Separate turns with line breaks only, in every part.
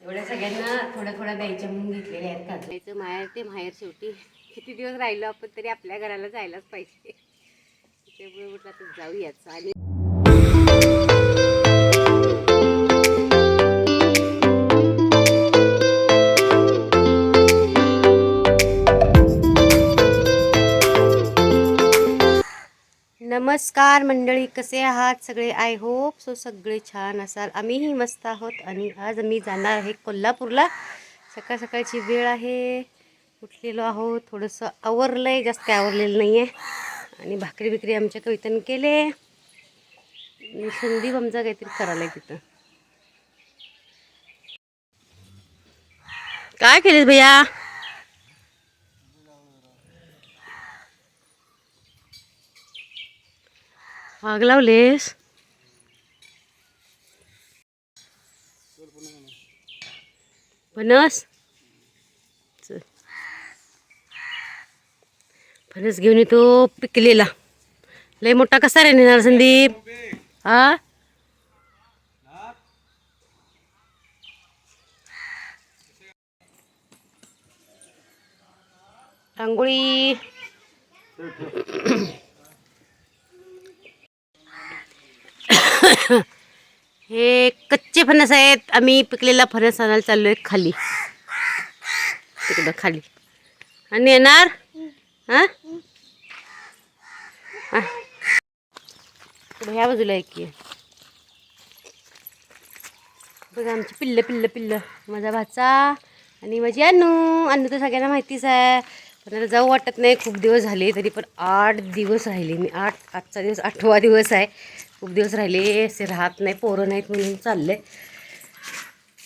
एवढ्या सगळ्यांना थोड्या थोडं द्यायच्या म्हणून घेतलेले आहेत काजू
माहेर ते माहेर शेवटी. किती दिवस राहिलो आपण तरी आपल्या घराला जायलाच पाहिजे. त्यामुळे म्हटलं तर जाऊयाच आणि नमस्कार मंडळी कसे आहात सगळे? आय होप सो सगळे छान असाल. आम्हीही मस्त आहोत आणि आज आम्ही जाणार आहे कोल्हापूरला. सकाळ सकाळची वेळ आहे. उठलेलो आहोत. थोडंसं आवरलं आहे जास्त काय आवरलेलं नाही आहे आणि भाकरी बिकरी आमच्या कवितानं केले. आणि संदीप आमचा काहीतरी करायला आहे तिथं. काय केलेस भैया? आग लावलेस फणस चल. फणस घेऊन येतो पिकलेला लय मोठा कसा रे नेणार संदीप हा रांगोळी हे कच्चे फणस आहेत. आम्ही पिकलेला फणस आणायला चाललो आहे खाली. तिकडं खाली. आणि येणार? हा ह्या बाजूला एक की बघा आमची पिल्ल पिल्ल पिल्ल. माझा भाचा आणि माझी अन्नू अन्नू तर सगळ्यांना माहितीच आहे. पण आता जाऊ वाटत नाही. खूप दिवस झाले तरी पण आठ दिवस राहिले. मी आठ आजचा दिवस आठवा दिवस आहे. खूप दिवस राहिले असे राहत नाही पोरं नाहीत म्हणून चालले.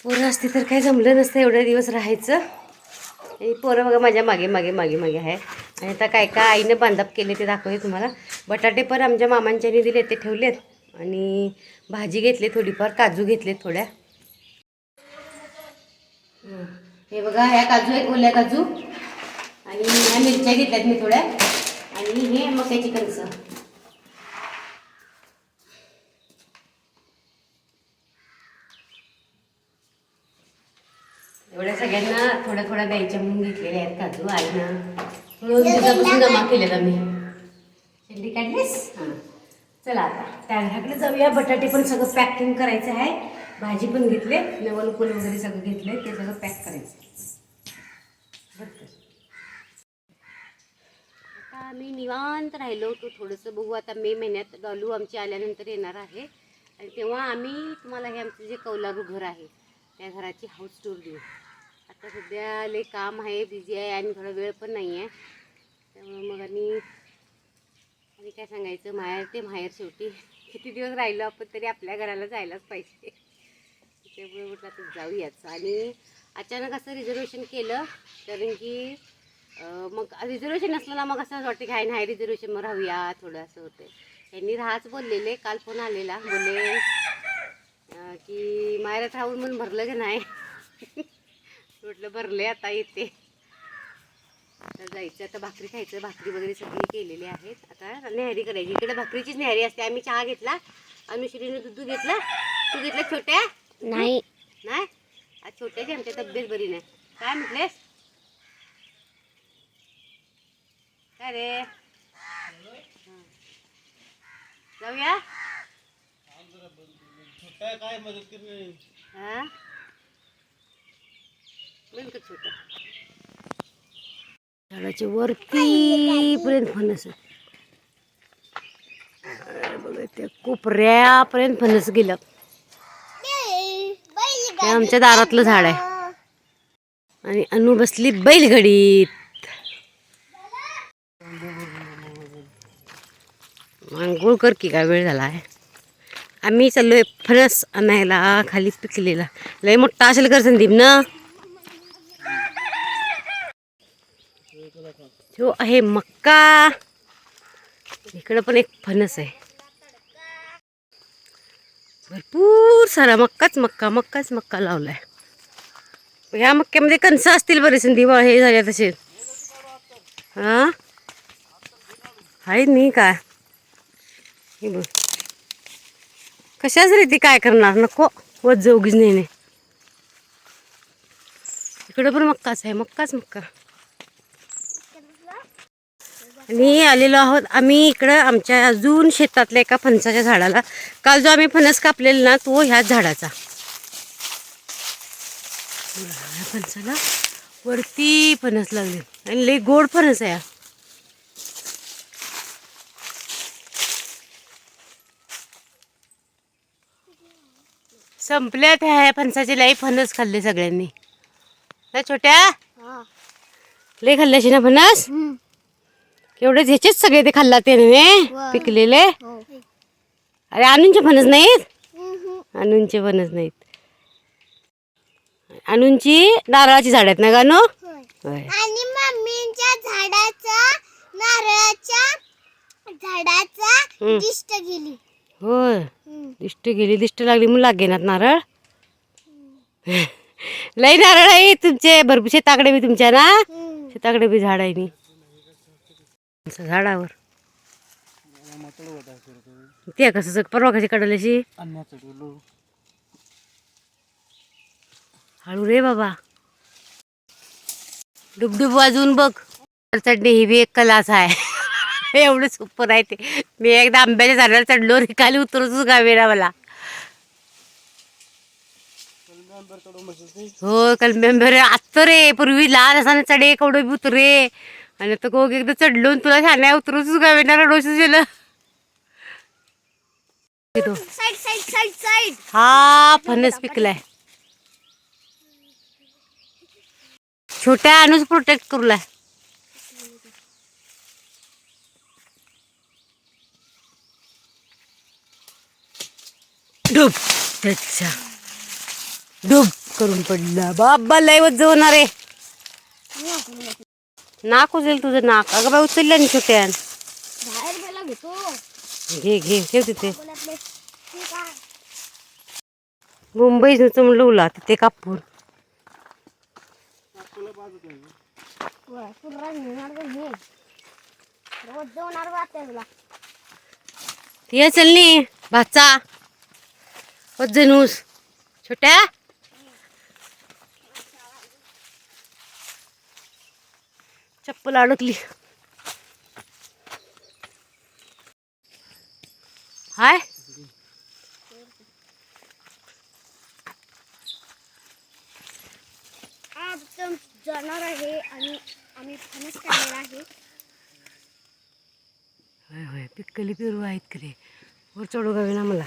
पोरं असते तर काही जमलं नसतं एवढे दिवस राहायचं. आणि पोरं बघा माझ्या मागे मागे मागे मागे आहे. आणि आता काय काय आईनं बांधप केले ते दाखवले तुम्हाला. बटाटे पण आमच्या मामांच्यानी दिले ते ठेवलेत. आणि भाजी घेतली थोडीफार काजू घेतलेत थोड्या. हे बघा ह्या काजू आहेत ओल्या काजू. आणि ह्या मिरच्या घेतल्यात मी थोड्या. आणि हे मक्याची कणसं
एवढ्या थोड्या थोड्या द्यायच्या म्हणून घेतलेल्या आहेत काजू आईनं दोन दिवसापासून जमा केलेत आम्ही शेंडी काढलीस? हां. चला आता. त्या घराकडे जाऊया. बटाटे पण सगळं पॅकिंग करायचं आहे. भाजी पण घेतले. नवल फुल वगैरे सगळं घेतले. ते सगळं पॅक करायचं. बरं का?
आता आम्ही निवांत राहिलो होतो थोडंसं. बघू आता मे महिन्यात डॉलू आमची आल्यानंतर येणार आहे. आणि तेव्हा आम्ही तुम्हाला हे आमचं जे कौलारू घर आहे त्या घराची हाऊस टूर देऊ. आता सध्या लई काम आहे बिझी आहे आणि थोडा वेळ पण नाही आहे त्यामुळे मग आणि आणि काय सांगायचं माहेर ते माहेर शेवटी. किती दिवस राहिलो आपण तरी आपल्या घराला जायलाच पाहिजे. त्यामुळे म्हटलं आता जाऊयाच. आणि अचानक असं रिझर्वेशन केलं कारण की मग रिझर्वेशन नसलं ना मग असं वाटतं की हाय नाही रिझर्वेशन मग राहूया थोडं असं होतं त्यांनी राहाच बोललेले काल फोन आलेला. बोलले की माहेरात राहून म्हणून भरलं की नाही? म्हटलं भरले आता येते आता जायचं आता भाकरी खायचं भाकरी वगैरे सगळी केलेली आहेत. आता न्याहारी करायची. इकडे भाकरीचीच न्याहारी असते. आम्ही चहा घेतला. अनुश्रीने दूध घेतला. तू घेतला छोट्या?
नाही.
नाही? आज छोट्याची आमच्या तब्येत बरी नाही. काय म्हटलेस? काय रे. जाऊया? हा बंद कर झाडाच्या वरती पर्यंत फणस बघा त्या कोपऱ्यापर्यंत फणस गेलं. हे आमच्या दारातलं झाड आहे. आणि अनु बसली बैलगडीत. आंघोळ कर की काय वेळ झाला आहे. आम्ही चाललोय फणस आणायला खाली पिकलेला. लय मोठा असेल कर संदीप ना? जो आहे मक्का. इकडं पण एक फणस आहे. भरपूर सारा मक्काच मक्का मक्काच मक्का लावलाय. ह्या मक्क्यामध्ये कणसं असतील बरेच दिवाळ हे झाले तसे. हां? आहे नाही काय हे बघ. कशाच रे ती काय करणार? नको. वज उगीच नाही. इकडं पण मक्काच आहे मक्काच मक्का. आणि आलेलो आहोत आम्ही इकडं आमच्या अजून शेतातल्या एका फणसाच्या झाडाला. काल जो आम्ही फणस कापलेला ना तो ह्याच झाडाचा. ह्या फणसाला वरती फणस लागले. आणि लई गोड फणस आहे. संपल्यात ह्या फणसाचे लई फणस खाल्ले सगळ्यांनी. ना छोट्या? लई खाल्ल्याशी ना फणस? एवढे ह्याचेच सगळे ते खाल्ला ते नव्हे पिकलेले? अरे आणूनचे फणस नाहीत? आणूनचे फणस नाहीत. आणूनची नारळाची झाड आहेत ना गानो होय.
आणि मम्मीच्या झाडाचा नारळाच्या झाडाचा. दिष्ट गेली.
होय. दिष्ट गेली दिष्ट लागली म्हणून लागेनात नारळ. लई नारळ आहे तुमचे भरपूर शेताकडे बी तुमच्या ना? शेताकडे बी झाड आहे झाडावर. ते कसं परवा कशी काढल्याशी हळू रे बाबा. डुबडुब वाजवून बघ. चढणे ही बी एक कलाच आहे. एवढं सुपर आहे ते. मी एकदा आंब्याच्या झाडाला चढलो रे खाली उतरतच गावेला मला. हो कलमेंबर आत्ता रे पूर्वी लहान असताना चढे केवढं बी उतरे. आणि आता कोग एकदा चढलो आणि तुला छान उतरतच गावेना रडोशीच गेलं हा फणस पिकलाय. छोट्या अनुज प्रोटेक्ट करूलाय. डुब. अच्छा. डुब करून पडला. बाबा लय होणार आहे. नाक उचल तुझं नाक. अगं बाई उचललं ना छोट्यान घे घे ठेव तिथे. मुंबई उला तिथे कापून.
वर, पुरा नेणार का रोज जेवणार वाटते तुला.
ये चल नी भाचा. जनूस छोट्या. चप्पल अडकली. हाय.
जाणार आहे आणि आम्ही फणस काढलेला आहे.
होय होय. पिकली पिरू आहेत की रे? वर चढू गावे ना मला.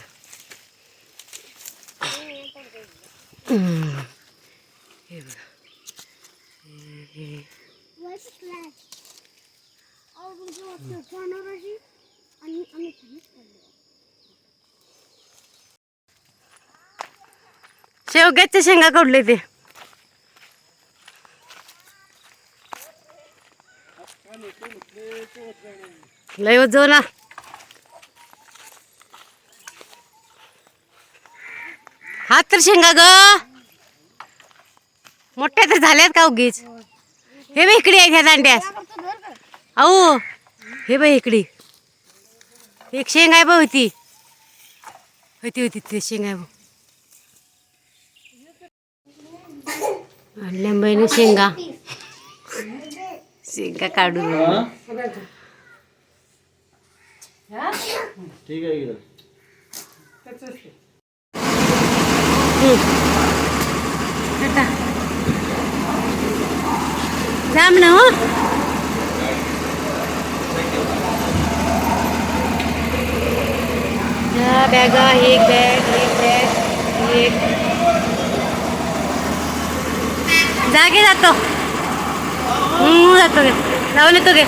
हे बघा. हे-
आणि आम्ही
शेवग्याच्या शेंगा काढले ते लय जाऊ ना. हात तर शेंगा ग. मोठ्या तर झाल्यात का उगीच? हे बघ इकडे आहेत ह्या दांड्यास अहो हे बघ इकडे. एक शेंग आहे बघ होती. होती होती ते शेंग आहे बघ लिंबाईनं शेंगा. शेंगा काढून.
ठीक आहे की
आता. थांब ना हो ह्या बॅगा एक बॅग एक बॅग एक जागे जातो हम्म, जातो गे जाऊन येतो गे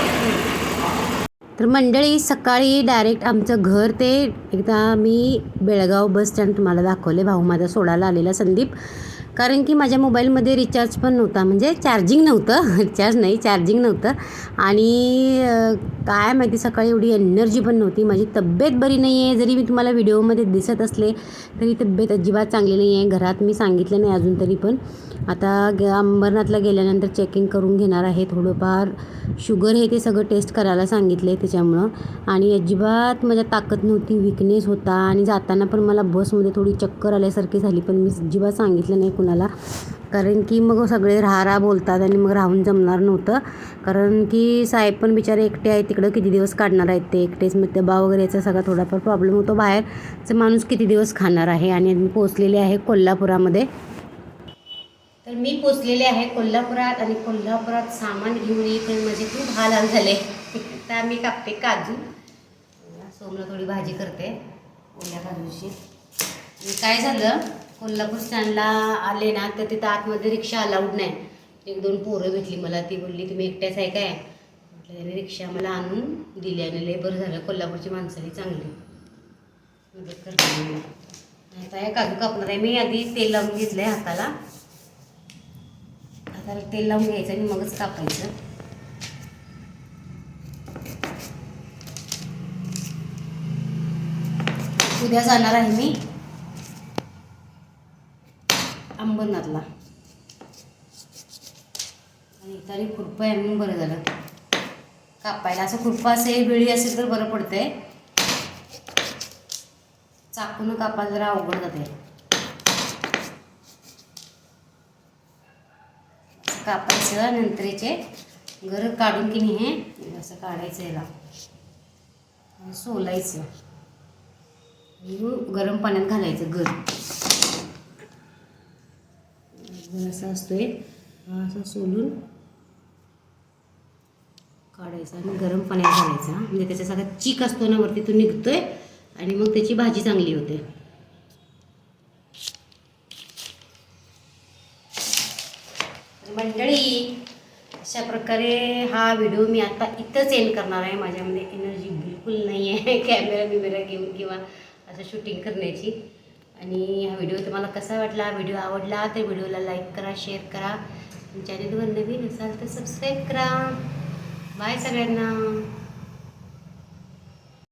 तर मंडळी सकाळी डायरेक्ट आमचं घर ते एकदा मी बेळगाव बस स्टँड तुम्हाला दाखवले. भाऊ माझा सोडायला आलेला संदीप. कारण की माझ्या मोबाईलमध्ये रिचार्ज पण नव्हता. म्हणजे चार्जिंग नव्हतं. रिचार्ज नाही चार्जिंग नव्हतं. आणि काय माहिती सकाळी एवढी एनर्जी पण नव्हती. माझी तब्येत बरी नाही आहे जरी मी तुम्हाला व्हिडिओमध्ये दिसत असले तरी तब्येत अजिबात चांगली नाही आहे घरात मी सांगितलं नाही अजून तरी पण. आता ग अंबरनाथला गेल्यानंतर चेकिंग करून घेणार आहे. थोडंफार शुगर हे ते सगळं टेस्ट करायला सांगितले आहे त्याच्यामुळं. आणि अजिबात माझ्या ताकद नव्हती विकनेस होता. आणि जाताना पण मला बसमध्ये थोडी चक्कर आल्यासारखी झाली पण मी अजिबात सांगितलं नाही कुणाला. कारण की मग सगळे राहा राहा बोलतात आणि मग राहून जमणार नव्हतं. कारण की साहेब पण बिचारे एकटे आहेत तिकडं किती दिवस काढणार आहेत ते एकटेच? मग डबा वगैरे याचा सगळा थोडाफार प्रॉब्लेम होतो. बाहेरचं माणूस किती दिवस खाणार आहे? आणि मी पोचलेले आहे कोल्हापुरामध्ये. तर मी पोचलेले आहे कोल्हापुरात आणि कोल्हापुरात सामान घेऊन येईपर्यंत माझे खूप हाल हाल झाले. तर मी कापते काजू. सोमला थोडी भाजी करते. ओल्या काजूची. आणि काय झालं? कोल्हापूर स्टँडला आले ना तर तिथं आतमध्ये रिक्षा अलाउड नाही. एक दोन पोरं भेटली मला. ती बोलली तुम्ही एकट्याच आहे काय? म्हटलं त्याने रिक्षा मला आणून दिली आणि लेबर बरं झालं. कोल्हापूरची माणसाली चांगली. मदत करते. मी. नाही तर काजू कापणार आहे. मी आधी तेल लावून घेतलं आहे हाताला. तर तेल लावून घ्यायचं आणि मगच कापायचं. उद्या जाणार आहे मी अंबरनाथला. आणि तरी खुरपं आहे म्हणून बरं झालं. कापायला असं खुरपं असेल वेळी असेल तर बरं पडतंय. चाकून कापायला जरा अवघड जाते कापायचं नंतरचे गर काढून की नाही हे असं काढायचं याला. सोलायचं. गरम पाण्यात घालायचं गर गर असं असतोय. असं सोलून काढायचा आणि गरम पाण्यात घालायचा. म्हणजे त्याचा सगळा चीक असतो ना वरती तो निघतोय आणि मग त्याची भाजी चांगली होते. मंडळी अशा प्रकारे हा व्हिडिओ मी आता इथंच एंड करणार आहे. माझ्यामध्ये एनर्जी बिलकुल नाही आहे कॅमेरा बिमेरा घेऊन किंवा असं शूटिंग करण्याची. आणि हा व्हिडिओ तुम्हाला कसा वाटला व्हिडिओ आवडला तर व्हिडिओला लाईक करा शेअर करा. चॅनलवर नवीन असाल तर सबस्क्राईब करा. बाय सगळ्यांना.